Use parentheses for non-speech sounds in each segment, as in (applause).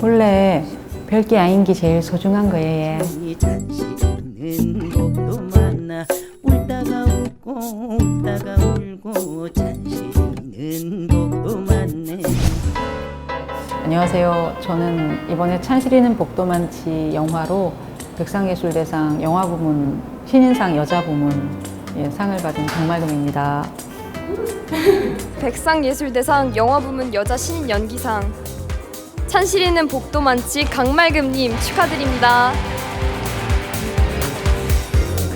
원래 별게 아닌 게 제일 소중한 거예요. 이 잔시는 복도 많아 울다가 웃고 웃다가 울고 잔시는 복도 많네 안녕하세요. 저는 이번에 찬실이는 복도 많지 영화로 백상예술대상 영화 부문 신인상 여자 부문 예, 상을 받은 강말금입니다. 백상예술대상 영화 부문 여자 신인 연기상 찬실이는 복도 많지 강말금님 축하드립니다.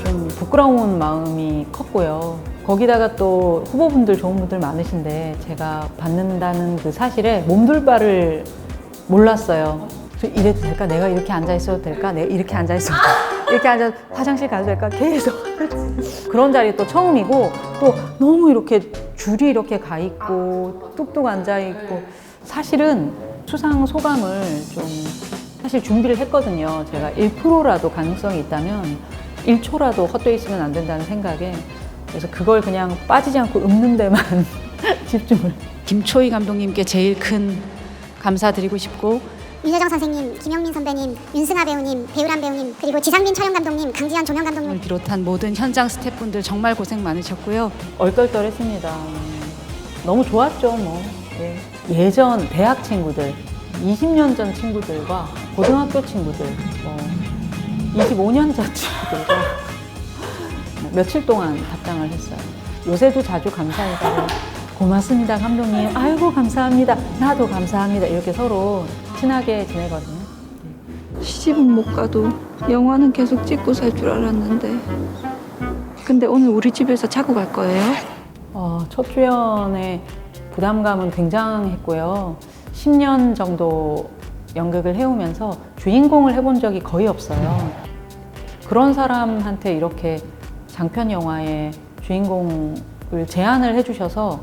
좀 부끄러운 마음이 컸고요. 거기다가 또 후보분들 좋은 분들 많으신데 제가 받는다는 그 사실에 몸둘 바를 몰랐어요. 저 이래도 될까? 내가 이렇게 앉아 있어도 될까? 내가 이렇게 앉아 있어도? 이렇게 앉아 화장실 가도 될까? 계속 (laughs) 그런 자리 또 처음이고 또 너무 이렇게 줄이 이렇게 가 있고 뚝뚝 앉아 있고 사실은 수상 소감을 좀 사실 준비를 했거든요. 제가 1%라도 가능성이 있다면 1초라도 헛되어 있으면 안 된다는 생각에 그래서 그걸 그냥 빠지지 않고 읊는 데만 (laughs) 집중을. 김초희 감독님께 제일 큰 감사드리고 싶고 윤여정 선생님, 김영민 선배님, 윤승아 배우님, 배우란 배우님, 그리고 지상민 촬영 감독님, 강지현 조명 감독님 을 비롯한 모든 현장 스태프분들 정말 고생 많으셨고요. 얼떨떨했습니다. 너무 좋았죠, 뭐. 예. 예전 대학 친구들, 20년 전 친구들과 고등학교 친구들, 뭐 25년 전 친구들과 뭐 (laughs) 며칠 동안 답장을 했어요. 요새도 자주 감사해서 고맙습니다, 감독님. 아이고, 감사합니다. 나도 감사합니다. 이렇게 서로 친하게 지내거든요. 시집은 못 가도 영화는 계속 찍고 살 줄 알았는데 근데 오늘 우리 집에서 자고 갈 거예요? 어, 첫 주연의 부담감은 굉장했고요. 10년 정도 연극을 해오면서 주인공을 해본 적이 거의 없어요. 그런 사람한테 이렇게 장편 영화의 주인공을 제안을 해주셔서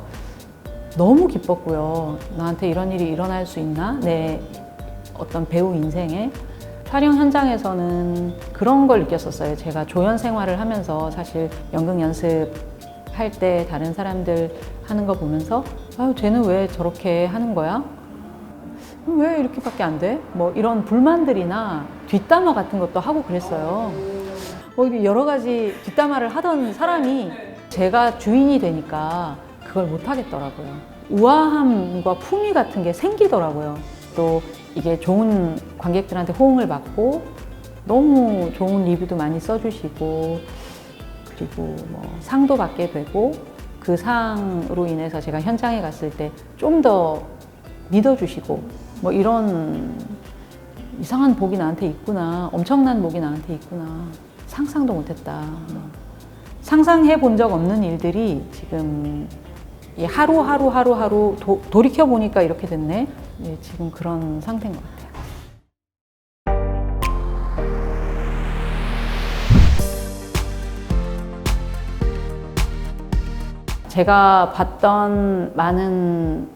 너무 기뻤고요. 나한테 이런 일이 일어날 수 있나? 내 어떤 배우 인생에 촬영 현장에서는 그런 걸 느꼈었어요. 제가 조연 생활을 하면서 사실 연극 연습 할 때 다른 사람들 하는 거 보면서 아유 쟤는 왜 저렇게 하는 거야? 왜 이렇게밖에 안 돼? 뭐 이런 불만들이나 뒷담화 같은 것도 하고 그랬어요. 뭐 여러 가지 뒷담화를 하던 사람이 제가 주인이 되니까 그걸 못 하겠더라고요. 우아함과 품위 같은 게 생기더라고요. 또 이게 좋은 관객들한테 호응을 받고 너무 좋은 리뷰도 많이 써주시고 그리고 뭐 상도 받게 되고 그 상으로 인해서 제가 현장에 갔을 때 좀 더 믿어주시고 뭐 이런 이상한 복이 나한테 있구나 엄청난 복이 나한테 있구나 상상도 못했다 뭐 상상해 본 적 없는 일들이 지금 이 하루 하루 하루 하루 도, 돌이켜 보니까 이렇게 됐네 예, 지금 그런 상태인 것 같아요. 제가 봤던 많은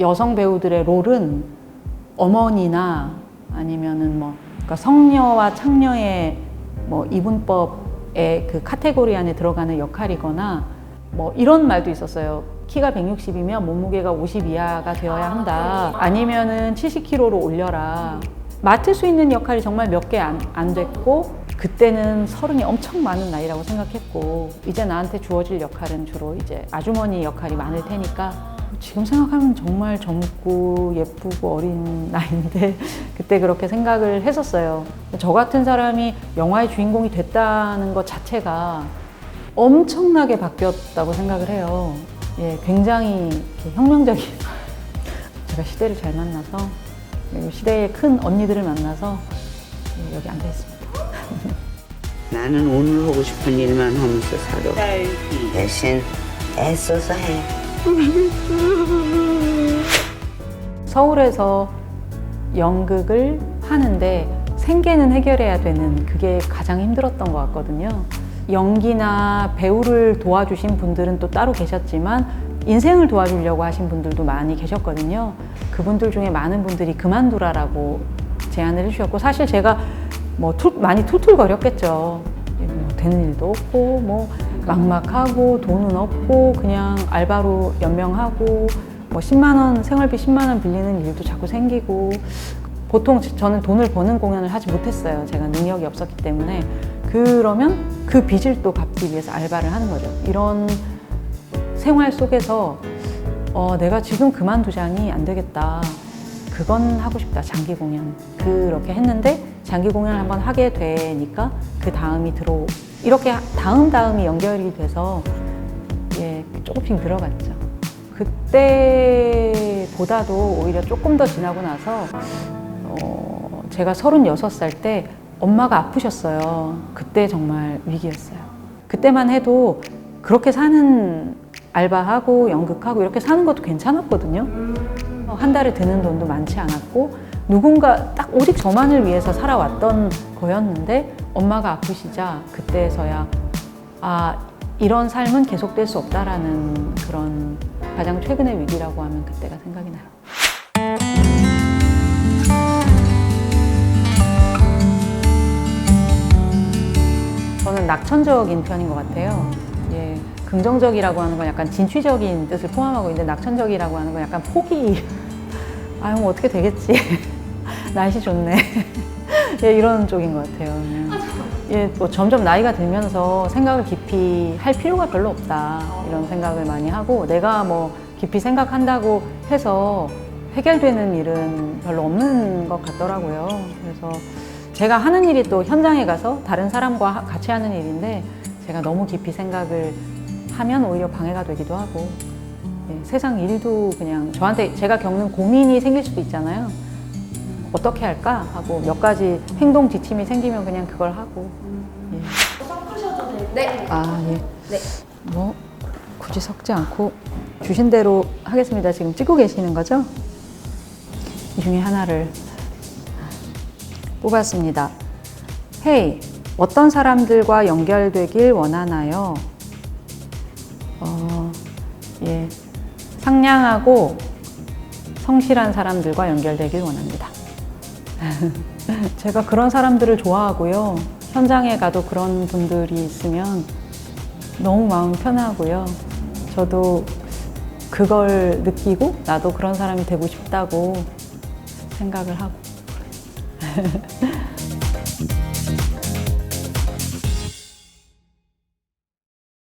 여성 배우들의 롤은 어머니나 아니면은 뭐 그러니까 성녀와 창녀의 뭐 이분법의 그 카테고리 안에 들어가는 역할이거나 뭐 이런 말도 있었어요. 키가 160이면 몸무게가 50 이하가 되어야 한다. 아니면은 70kg로 올려라. 맡을 수 있는 역할이 정말 몇 개안안 됐고 그때는 서른이 엄청 많은 나이라고 생각했고 이제 나한테 주어질 역할은 주로 이제 아주머니 역할이 많을 테니까 지금 생각하면 정말 젊고 예쁘고 어린 (laughs) 나이인데 그때 그렇게 생각을 했었어요. 저 같은 사람이 영화의 주인공이 됐다는 것 자체가 엄청나게 바뀌었다고 생각을 해요. 예, 굉장히 혁명적인 (laughs) 제가 시대를 잘 만나서 시대의 큰 언니들을 만나서 예, 여기 앉아 있습니다. (laughs) 나는 오늘 하고 싶은 일만 하면서 살아. 대신 애써서 해. (laughs) 서울에서 연극을 하는데 생계는 해결해야 되는 그게 가장 힘들었던 것 같거든요. 연기나 배우를 도와주신 분들은 또 따로 계셨지만 인생을 도와주려고 하신 분들도 많이 계셨거든요. 그분들 중에 많은 분들이 그만두라라고 제안을 해주셨고 사실 제가 뭐 툴, 많이 툴툴거렸겠죠. 뭐 되는 일도 없고 뭐 막막하고 돈은 없고 그냥 알바로 연명하고 뭐 10만 원 생활비 10만 원 빌리는 일도 자꾸 생기고 보통 저는 돈을 버는 공연을 하지 못했어요. 제가 능력이 없었기 때문에. 그러면 그 빚을 또 갚기 위해서 알바를 하는 거죠. 이런 생활 속에서 어, 내가 지금 그만두자니 안 되겠다. 그건 하고 싶다. 장기 공연. 그렇게 했는데 장기 공연을 한번 하게 되니까 그 다음이 들어 이렇게 다음 다음이 연결이 돼서 예, 조금씩 늘어갔죠. 그때보다도 오히려 조금 더 지나고 나서 어, 제가 36살 때 엄마가 아프셨어요. 그때 정말 위기였어요. 그때만 해도 그렇게 사는 알바하고 연극하고 이렇게 사는 것도 괜찮았거든요. 어, 한 달에 드는 돈도 많지 않았고 누군가 딱 오직 저만을 위해서 살아왔던 거였는데 엄마가 아프시자 그때서야 아 이런 삶은 계속될 수 없다라는 그런 가장 최근의 위기라고 하면 그때가 생각이 나요. 저는 낙천적인 편인 것 같아요. 예, 긍정적이라고 하는 건 약간 진취적인 뜻을 포함하고 있는데 낙천적이라고 하는 건 약간 포기. 아유, 뭐 어떻게 되겠지. (laughs) 날씨 좋네. (laughs) 예, 이런 쪽인 것 같아요. 그냥. 예, 뭐 점점 나이가 들면서 생각을 깊이 할 필요가 별로 없다. 이런 생각을 많이 하고 내가 뭐 깊이 생각한다고 해서 해결되는 일은 별로 없는 것 같더라고요. 그래서 제가 하는 일이 또 현장에 가서 다른 사람과 하- 같이 하는 일인데 제가 너무 깊이 생각을 하면 오히려 방해가 되기도 하고 예, 세상 일도 그냥 저한테 제가 겪는 고민이 생길 수도 있잖아요. 어떻게 할까 하고 몇 가지 행동 지침이 생기면 그냥 그걸 하고. 예. 네. 아 예. 뭐 굳이 섞지 않고 주신 대로 하겠습니다. 지금 찍고 계시는 거죠? 이 중에 하나를 뽑았습니다. 헤이, 어떤 사람들과 연결되길 원하나요? 어, 예. 상냥하고 성실한 사람들과 연결되길 원합니다. (laughs) 제가 그런 사람들을 좋아하고요. 현장에 가도 그런 분들이 있으면 너무 마음 편하고요. 저도 그걸 느끼고 나도 그런 사람이 되고 싶다고 생각을 하고. (laughs)